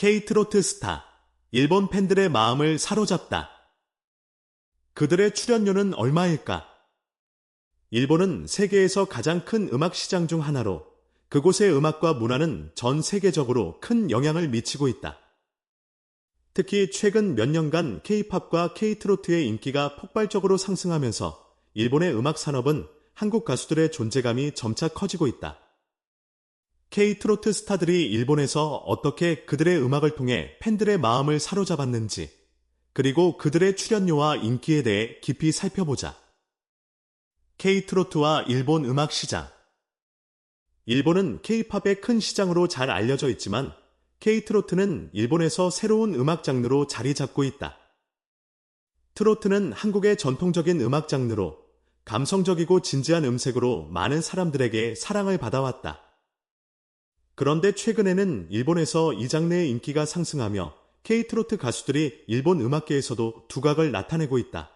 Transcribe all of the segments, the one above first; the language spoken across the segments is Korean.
K트로트 스타, 일본 팬들의 마음을 사로잡다. 그들의 출연료는 얼마일까? 일본은 세계에서 가장 큰 음악 시장 중 하나로 그곳의 음악과 문화는 전 세계적으로 큰 영향을 미치고 있다. 특히 최근 몇 년간 K-팝과 K-트로트의 인기가 폭발적으로 상승하면서 일본의 음악 산업은 한국 가수들의 존재감이 점차 커지고 있다. K-트로트 스타들이 일본에서 어떻게 그들의 음악을 통해 팬들의 마음을 사로잡았는지, 그리고 그들의 출연료와 인기에 대해 깊이 살펴보자. K-트로트와 일본 음악 시장. 일본은 K-팝의 큰 시장으로 잘 알려져 있지만 K-트로트는 일본에서 새로운 음악 장르로 자리 잡고 있다. 트로트는 한국의 전통적인 음악 장르로 감성적이고 진지한 음색으로 많은 사람들에게 사랑을 받아왔다. 그런데 최근에는 일본에서 이 장르의 인기가 상승하며 K-트로트 가수들이 일본 음악계에서도 두각을 나타내고 있다.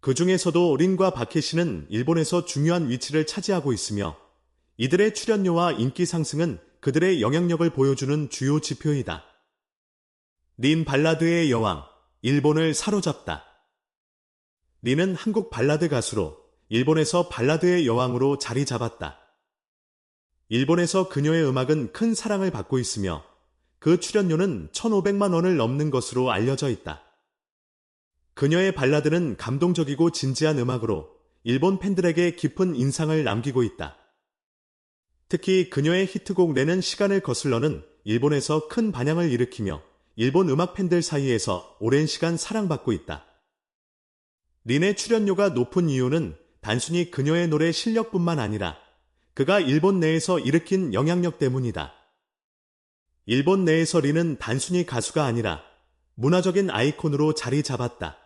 그 중에서도 린과 바케시는 일본에서 중요한 위치를 차지하고 있으며 이들의 출연료와 인기 상승은 그들의 영향력을 보여주는 주요 지표이다. 린 발라드의 여왕, 일본을 사로잡다. 린은 한국 발라드 가수로 일본에서 발라드의 여왕으로 자리 잡았다. 일본에서 그녀의 음악은 큰 사랑을 받고 있으며 그 출연료는 1,500만 원을 넘는 것으로 알려져 있다. 그녀의 발라드는 감동적이고 진지한 음악으로 일본 팬들에게 깊은 인상을 남기고 있다. 특히 그녀의 히트곡 내는 시간을 거슬러는 일본에서 큰 반향을 일으키며 일본 음악 팬들 사이에서 오랜 시간 사랑받고 있다. 린의 출연료가 높은 이유는 단순히 그녀의 노래 실력뿐만 아니라 그가 일본 내에서 일으킨 영향력 때문이다. 일본 내에서 린은 단순히 가수가 아니라 문화적인 아이콘으로 자리 잡았다.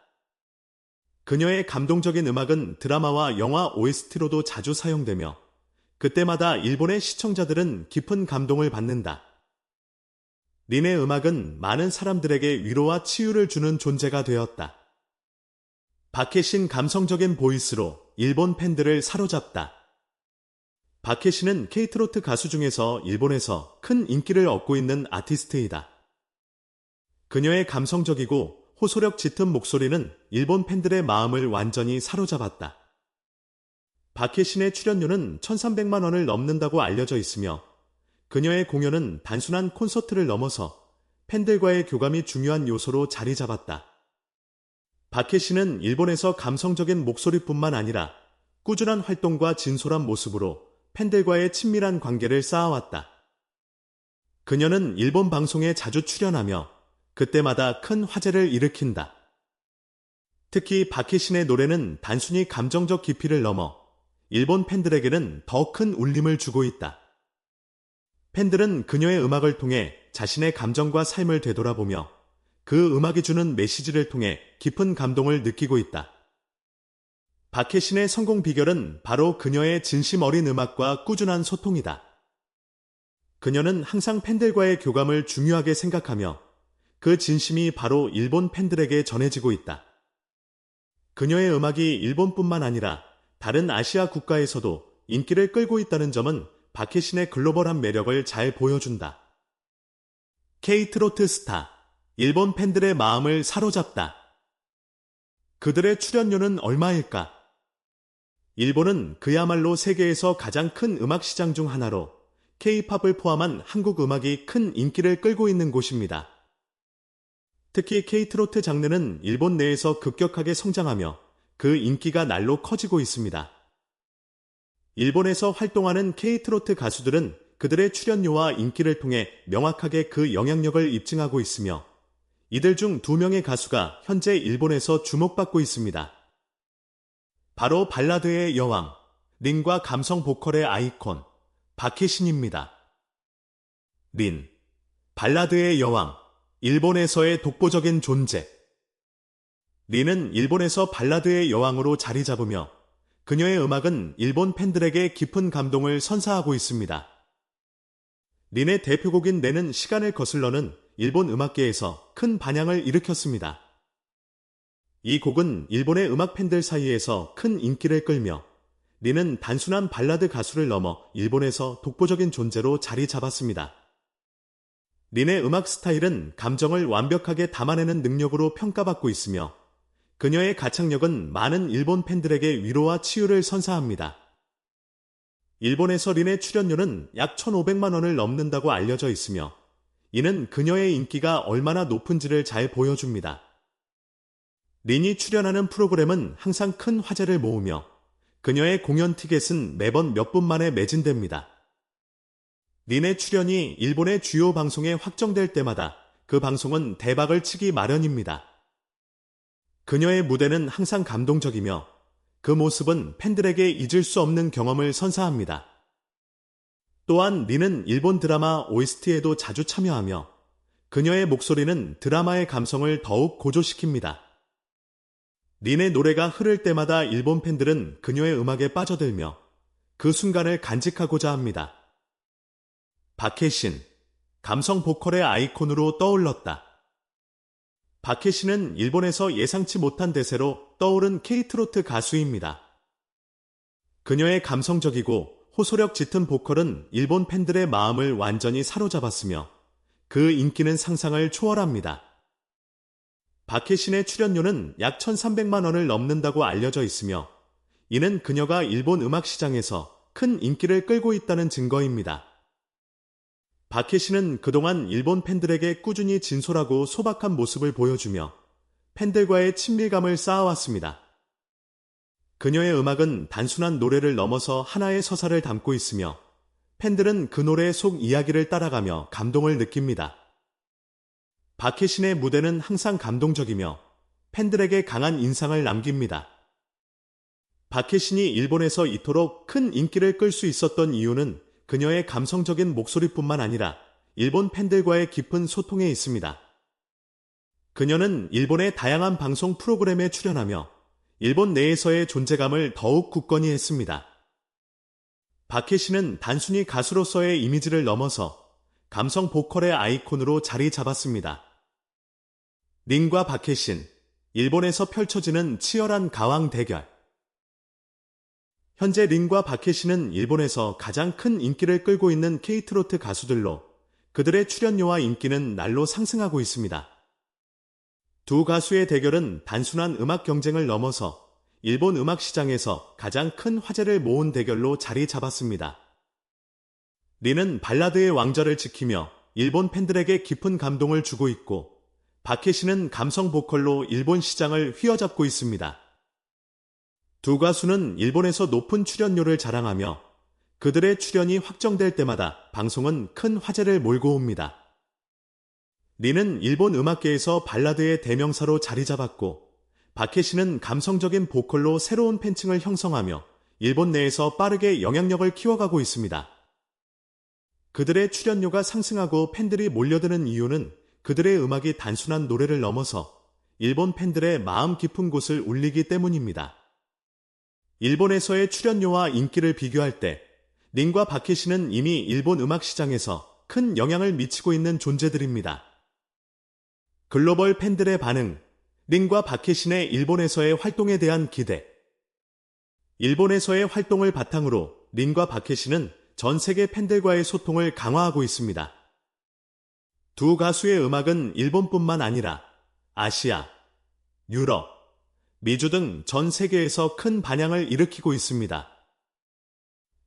그녀의 감동적인 음악은 드라마와 영화 OST로도 자주 사용되며 그때마다 일본의 시청자들은 깊은 감동을 받는다. 린의 음악은 많은 사람들에게 위로와 치유를 주는 존재가 되었다. 바케신 감성적인 보이스로 일본 팬들을 사로잡다. 바케신은 케이트로트 가수 중에서 일본에서 큰 인기를 얻고 있는 아티스트이다. 그녀의 감성적이고 호소력 짙은 목소리는 일본 팬들의 마음을 완전히 사로잡았다. 박혜신의 출연료는 1,300만 원을 넘는다고 알려져 있으며 그녀의 공연은 단순한 콘서트를 넘어서 팬들과의 교감이 중요한 요소로 자리 잡았다. 박혜신은 일본에서 감성적인 목소리뿐만 아니라 꾸준한 활동과 진솔한 모습으로 팬들과의 친밀한 관계를 쌓아왔다. 그녀는 일본 방송에 자주 출연하며 그때마다 큰 화제를 일으킨다. 특히 박혜신의 노래는 단순히 감정적 깊이를 넘어 일본 팬들에게는 더 큰 울림을 주고 있다. 팬들은 그녀의 음악을 통해 자신의 감정과 삶을 되돌아보며 그 음악이 주는 메시지를 통해 깊은 감동을 느끼고 있다. 박혜신의 성공 비결은 바로 그녀의 진심 어린 음악과 꾸준한 소통이다. 그녀는 항상 팬들과의 교감을 중요하게 생각하며 그 진심이 바로 일본 팬들에게 전해지고 있다. 그녀의 음악이 일본뿐만 아니라 다른 아시아 국가에서도 인기를 끌고 있다는 점은 박혜신의 글로벌한 매력을 잘 보여준다. K-트로트 스타, 일본 팬들의 마음을 사로잡다. 그들의 출연료는 얼마일까? 일본은 그야말로 세계에서 가장 큰 음악 시장 중 하나로 K-팝을 포함한 한국 음악이 큰 인기를 끌고 있는 곳입니다. 특히 K-트로트 장르는 일본 내에서 급격하게 성장하며 그 인기가 날로 커지고 있습니다. 일본에서 활동하는 K-트로트 가수들은 그들의 출연료와 인기를 통해 명확하게 그 영향력을 입증하고 있으며 이들 중 두 명의 가수가 현재 일본에서 주목받고 있습니다. 바로 발라드의 여왕, 린과 감성 보컬의 아이콘, 박혜신입니다. 린, 발라드의 여왕, 일본에서의 독보적인 존재, 리는 일본에서 발라드의 여왕으로 자리 잡으며 그녀의 음악은 일본 팬들에게 깊은 감동을 선사하고 있습니다. 린의 대표곡인 내는 시간을 거슬러는 일본 음악계에서 큰 반향을 일으켰습니다. 이 곡은 일본의 음악 팬들 사이에서 큰 인기를 끌며 린은 단순한 발라드 가수를 넘어 일본에서 독보적인 존재로 자리 잡았습니다. 린의 음악 스타일은 감정을 완벽하게 담아내는 능력으로 평가받고 있으며 그녀의 가창력은 많은 일본 팬들에게 위로와 치유를 선사합니다. 일본에서 린의 출연료는 약 1,500만 원을 넘는다고 알려져 있으며 이는 그녀의 인기가 얼마나 높은지를 잘 보여줍니다. 린이 출연하는 프로그램은 항상 큰 화제를 모으며 그녀의 공연 티켓은 매번 몇 분 만에 매진됩니다. 린의 출연이 일본의 주요 방송에 확정될 때마다 그 방송은 대박을 치기 마련입니다. 그녀의 무대는 항상 감동적이며 그 모습은 팬들에게 잊을 수 없는 경험을 선사합니다. 또한 린은 일본 드라마 OST에도 자주 참여하며 그녀의 목소리는 드라마의 감성을 더욱 고조시킵니다. 린의 노래가 흐를 때마다 일본 팬들은 그녀의 음악에 빠져들며 그 순간을 간직하고자 합니다. 박혜신, 감성 보컬의 아이콘으로 떠올랐다. 박혜신은 일본에서 예상치 못한 대세로 떠오른 케이트로트 가수입니다. 그녀의 감성적이고 호소력 짙은 보컬은 일본 팬들의 마음을 완전히 사로잡았으며 그 인기는 상상을 초월합니다. 박혜신의 출연료는 약 1,300만 원을 넘는다고 알려져 있으며 이는 그녀가 일본 음악 시장에서 큰 인기를 끌고 있다는 증거입니다. 박혜신은 그동안 일본 팬들에게 꾸준히 진솔하고 소박한 모습을 보여주며 팬들과의 친밀감을 쌓아왔습니다. 그녀의 음악은 단순한 노래를 넘어서 하나의 서사를 담고 있으며 팬들은 그 노래의 속 이야기를 따라가며 감동을 느낍니다. 박혜신의 무대는 항상 감동적이며 팬들에게 강한 인상을 남깁니다. 박혜신이 일본에서 이토록 큰 인기를 끌 수 있었던 이유는 그녀의 감성적인 목소리뿐만 아니라 일본 팬들과의 깊은 소통에 있습니다. 그녀는 일본의 다양한 방송 프로그램에 출연하며 일본 내에서의 존재감을 더욱 굳건히 했습니다. 박혜신은 단순히 가수로서의 이미지를 넘어서 감성 보컬의 아이콘으로 자리 잡았습니다. 린과 박혜신, 일본에서 펼쳐지는 치열한 가왕 대결. 현재 린과 박혜신은 일본에서 가장 큰 인기를 끌고 있는 케이트로트 가수들로 그들의 출연료와 인기는 날로 상승하고 있습니다. 두 가수의 대결은 단순한 음악 경쟁을 넘어서 일본 음악 시장에서 가장 큰 화제를 모은 대결로 자리 잡았습니다. 리는 발라드의 왕좌를 지키며 일본 팬들에게 깊은 감동을 주고 있고 박혜신은 감성 보컬로 일본 시장을 휘어잡고 있습니다. 두 가수는 일본에서 높은 출연료를 자랑하며 그들의 출연이 확정될 때마다 방송은 큰 화제를 몰고 옵니다. 리는 일본 음악계에서 발라드의 대명사로 자리 잡았고 박혜신은 감성적인 보컬로 새로운 팬층을 형성하며 일본 내에서 빠르게 영향력을 키워가고 있습니다. 그들의 출연료가 상승하고 팬들이 몰려드는 이유는 그들의 음악이 단순한 노래를 넘어서 일본 팬들의 마음 깊은 곳을 울리기 때문입니다. 일본에서의 출연료와 인기를 비교할 때 린과 박혜신은 이미 일본 음악 시장에서 큰 영향을 미치고 있는 존재들입니다. 글로벌 팬들의 반응, 린과 박혜신의 일본에서의 활동에 대한 기대. 일본에서의 활동을 바탕으로 린과 박혜신은 전 세계 팬들과의 소통을 강화하고 있습니다. 두 가수의 음악은 일본뿐만 아니라 아시아, 유럽, 미주 등 전 세계에서 큰 반향을 일으키고 있습니다.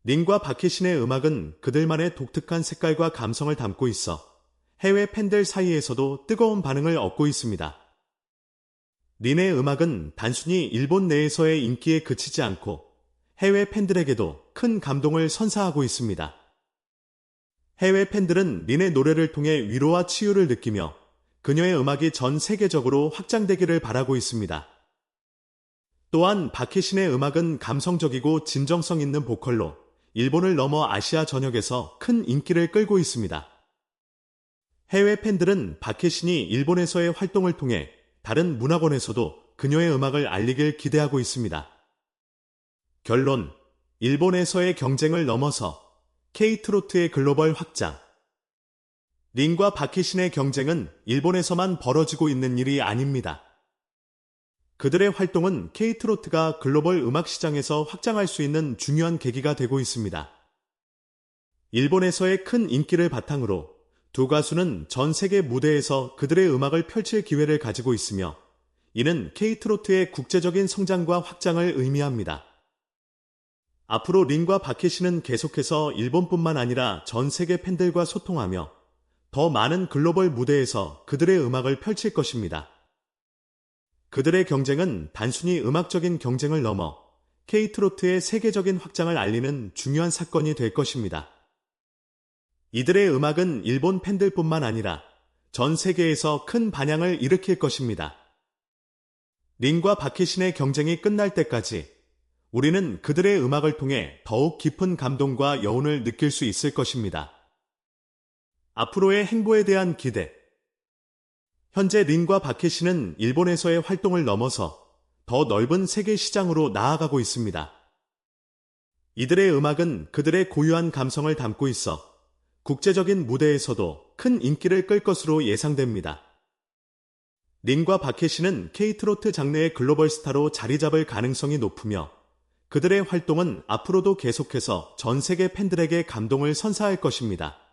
린과 박혜신의 음악은 그들만의 독특한 색깔과 감성을 담고 있어 해외 팬들 사이에서도 뜨거운 반응을 얻고 있습니다. 린의 음악은 단순히 일본 내에서의 인기에 그치지 않고 해외 팬들에게도 큰 감동을 선사하고 있습니다. 해외 팬들은 린의 노래를 통해 위로와 치유를 느끼며 그녀의 음악이 전 세계적으로 확장되기를 바라고 있습니다. 또한 박혜신의 음악은 감성적이고 진정성 있는 보컬로 일본을 넘어 아시아 전역에서 큰 인기를 끌고 있습니다. 해외 팬들은 박혜신이 일본에서의 활동을 통해 다른 문학원에서도 그녀의 음악을 알리길 기대하고 있습니다. 결론, 일본에서의 경쟁을 넘어서 K트로트의 글로벌 확장. 린과 박혜신의 경쟁은 일본에서만 벌어지고 있는 일이 아닙니다. 그들의 활동은 K트로트가 글로벌 음악 시장에서 확장할 수 있는 중요한 계기가 되고 있습니다. 일본에서의 큰 인기를 바탕으로 두 가수는 전 세계 무대에서 그들의 음악을 펼칠 기회를 가지고 있으며 이는 K트로트의 국제적인 성장과 확장을 의미합니다. 앞으로 린과 바케시는 계속해서 일본뿐만 아니라 전 세계 팬들과 소통하며 더 많은 글로벌 무대에서 그들의 음악을 펼칠 것입니다. 그들의 경쟁은 단순히 음악적인 경쟁을 넘어 K트로트의 세계적인 확장을 알리는 중요한 사건이 될 것입니다. 이들의 음악은 일본 팬들뿐만 아니라 전 세계에서 큰 반향을 일으킬 것입니다. 린과 바케신의 경쟁이 끝날 때까지 우리는 그들의 음악을 통해 더욱 깊은 감동과 여운을 느낄 수 있을 것입니다. 앞으로의 행보에 대한 기대. 현재 린과 바케시는 일본에서의 활동을 넘어서 더 넓은 세계 시장으로 나아가고 있습니다. 이들의 음악은 그들의 고유한 감성을 담고 있어 국제적인 무대에서도 큰 인기를 끌 것으로 예상됩니다. 린과 바케시는 K트로트 장르의 글로벌 스타로 자리 잡을 가능성이 높으며 그들의 활동은 앞으로도 계속해서 전 세계 팬들에게 감동을 선사할 것입니다.